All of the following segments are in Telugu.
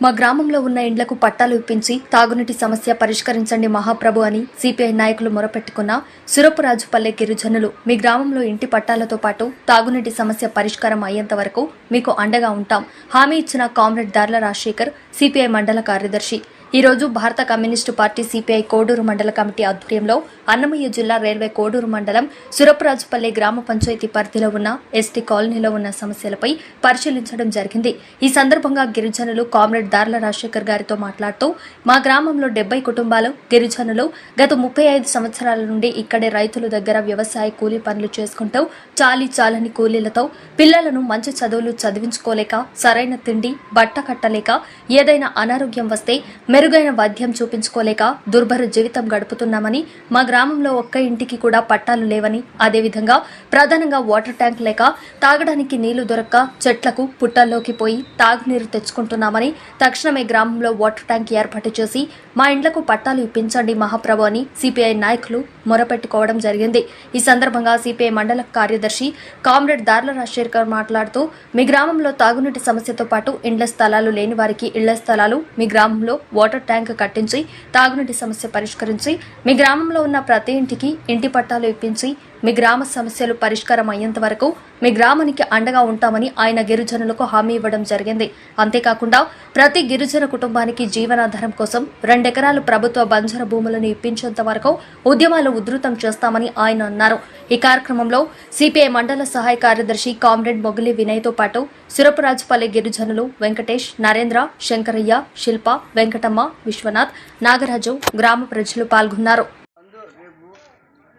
మా గ్రామంలో ఉన్న ఇండ్లకు పట్టాలు ఇప్పించి తాగునీటి సమస్య పరిష్కరించండి మహాప్రభు అని సిపిఐ నాయకులు మొరపెట్టుకున్న సురపురాజుపల్లె గిరిజనులు మీ గ్రామంలో ఇంటి పట్టాలతో పాటు తాగునీటి సమస్య పరిష్కారం అయ్యేంత వరకు మీకు అండగా ఉంటాం. హామీ ఇచ్చిన కామ్రేడ్ దార్ల రాజశేఖర్ సిపిఐ మండల కార్యదర్శి. ఈరోజు భారత కమ్యూనిస్టు పార్టీ సిపిఐ కోడూరు మండల కమిటీ ఆధ్వర్యంలో అన్నమయ్య జిల్లా రైల్వే కోడూరు మండలం సురపరాజుపల్లి గ్రామ పంచాయతీ పరిధిలో ఉన్న ఎస్టీ కాలనీలో ఉన్న సమస్యలపై పరిశీలించడం జరిగింది. ఈ సందర్భంగా గిరిజనులు కామ్రేడ్ దార్ల రాజశేఖర్ గారితో మాట్లాడుతూ మా గ్రామంలో డెబ్బై కుటుంబాలు గిరిజనులు గత ముప్పై ఐదు సంవత్సరాల నుండి ఇక్కడే రైతుల దగ్గర వ్యవసాయ కూలీ పనులు చేసుకుంటూ చాలి చాలని కూలీలతో పిల్లలను మంచి చదువులు చదివించుకోలేక సరైన తిండి బట్ట కట్టలేక ఏదైనా అనారోగ్యం వస్తే మెరుగైన వైద్యం చూపించుకోలేక దుర్భర జీవితం గడుపుతున్నామని మా గ్రామంలో ఒక్క ఇంటికి కూడా పట్టాలు లేవని అదేవిధంగా ప్రధానంగా వాటర్ ట్యాంక్ లేక తాగడానికి నీళ్ళు దొరక్క చెట్లకు పుట్టల్లోకి పోయి తాగునీరు తెచ్చుకుంటున్నామని తక్షణమే గ్రామంలో వాటర్ ట్యాంక్ ఏర్పాటు చేసి మా ఇండ్లకు పట్టాలు ఇప్పించండి మహాప్రభు అని సిపిఐ నాయకులు మొరపెట్టుకోవడం జరిగింది. ఈ సందర్భంగా సిపిఐ మండల కార్యదర్శి కామ్రేడ్ దార్ల రాజశేఖర్ మాట్లాడుతూ మీ గ్రామంలో తాగునీటి సమస్యతో పాటు ఇండ్ల స్థలాలు లేని వారికి ఇళ్ళ స్థలాలు మీ గ్రామంలో వాటర్ ట్యాంక్ కట్టించి తాగునీటి సమస్య పరిష్కరించి మీ గ్రామంలో ఉన్న ప్రతి ఇంటికి ఇంటి పట్టాలు ఇప్పించి మీ గ్రామ సమస్యలు పరిష్కారం అయ్యేంత వరకు మీ గ్రామానికి అండగా ఉంటామని ఆయన గిరిజనులకు హామీ ఇవ్వడం జరిగింది. అంతేకాకుండా ప్రతి గిరిజన కుటుంబానికి జీవనాధారం కోసం రెండెకరాలు ప్రభుత్వ బంజర భూములను ఇప్పించేంత వరకు ఉద్యమాలు ఉధృతం చేస్తామని ఆయన అన్నారు. ఈ కార్యక్రమంలో సిపిఐ మండల సహాయ కార్యదర్శి కామ్రేడ్ మొగిలి వినయ్తో పాటు సురపురాజుపల్లి గిరిజనులు వెంకటేష్ నరేంద్ర శంకరయ్య శిల్ప వెంకటమ్మ విశ్వనాథ్ నాగరాజు గ్రామ ప్రజలు పాల్గొన్నారు.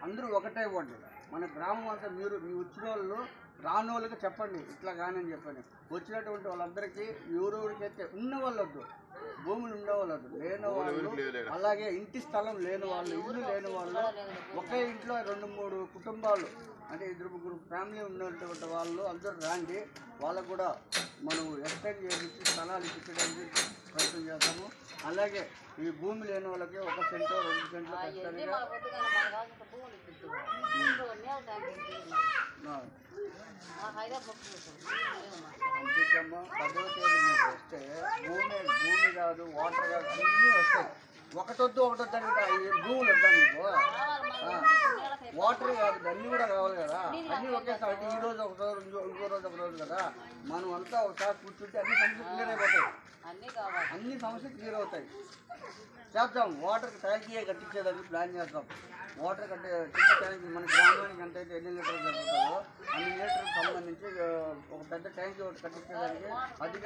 అందరూ ఒకటే ఇవ్వండి మన గ్రామం అంతా మీరు మీ వచ్చిన వాళ్ళు రాని వాళ్ళకి చెప్పండి ఇట్లా కానీ అని చెప్పండి. వచ్చినటువంటి వాళ్ళందరికీ ఎవరెవరికైతే ఉన్న వాళ్ళు వద్దు భూములు ఉండే వాళ్ళు వద్దు లేని వాళ్ళు అలాగే ఇంటి స్థలం లేని వాళ్ళు ఇల్లు లేని వాళ్ళు ఒకే ఇంట్లో రెండు మూడు కుటుంబాలు అంటే ఇద్దరు ముగ్గురు ఫ్యామిలీ ఉన్నటువంటి వాళ్ళు అందరూ రాండి. వాళ్ళకు కూడా మనం ఎక్స్టెండ్ చేసి స్థలాలు ఇప్పించడానికి ప్రయత్నం చేస్తాము అలాగే ఈ భూమి లేని వాళ్ళకి ఒక సెంటు రెండు సెంట్లు ఖచ్చితంగా తేదీ మీకు వస్తే భూమి భూమి కాదు వాటర్ కాదు అన్నీ వస్తాయి. ఒకటొద్దు ఒకటొద్దు అంటే భూములు వద్దా మీకు వాటర్ కాదు అన్నీ కూడా కావాలి కదా. అన్నీ ఒకేసారి ఈ రోజు ఒక రోజు ఇంకో రోజు ఒక రోజు కదా. మనం అంతా ఒకసారి కూర్చుంటే అన్ని సమస్యలు క్లియర్ అయిపోతాయి అన్ని సమస్యలు క్లియర్ అవుతాయి. చేద్దాం. వాటర్ ట్యాంక్ కట్టించేదానికి ప్లాన్ చేద్దాం. వాటర్ కట్టే ట్యాంక్ మన గ్రామానికి ఎంత అయితే ఎన్ని లీటర్లు జరుగుతుందో. అన్ని లీటర్లకు సంబంధించి ఒక పెద్ద ట్యాంక్ ఒకటి కట్టించడానికి అధిక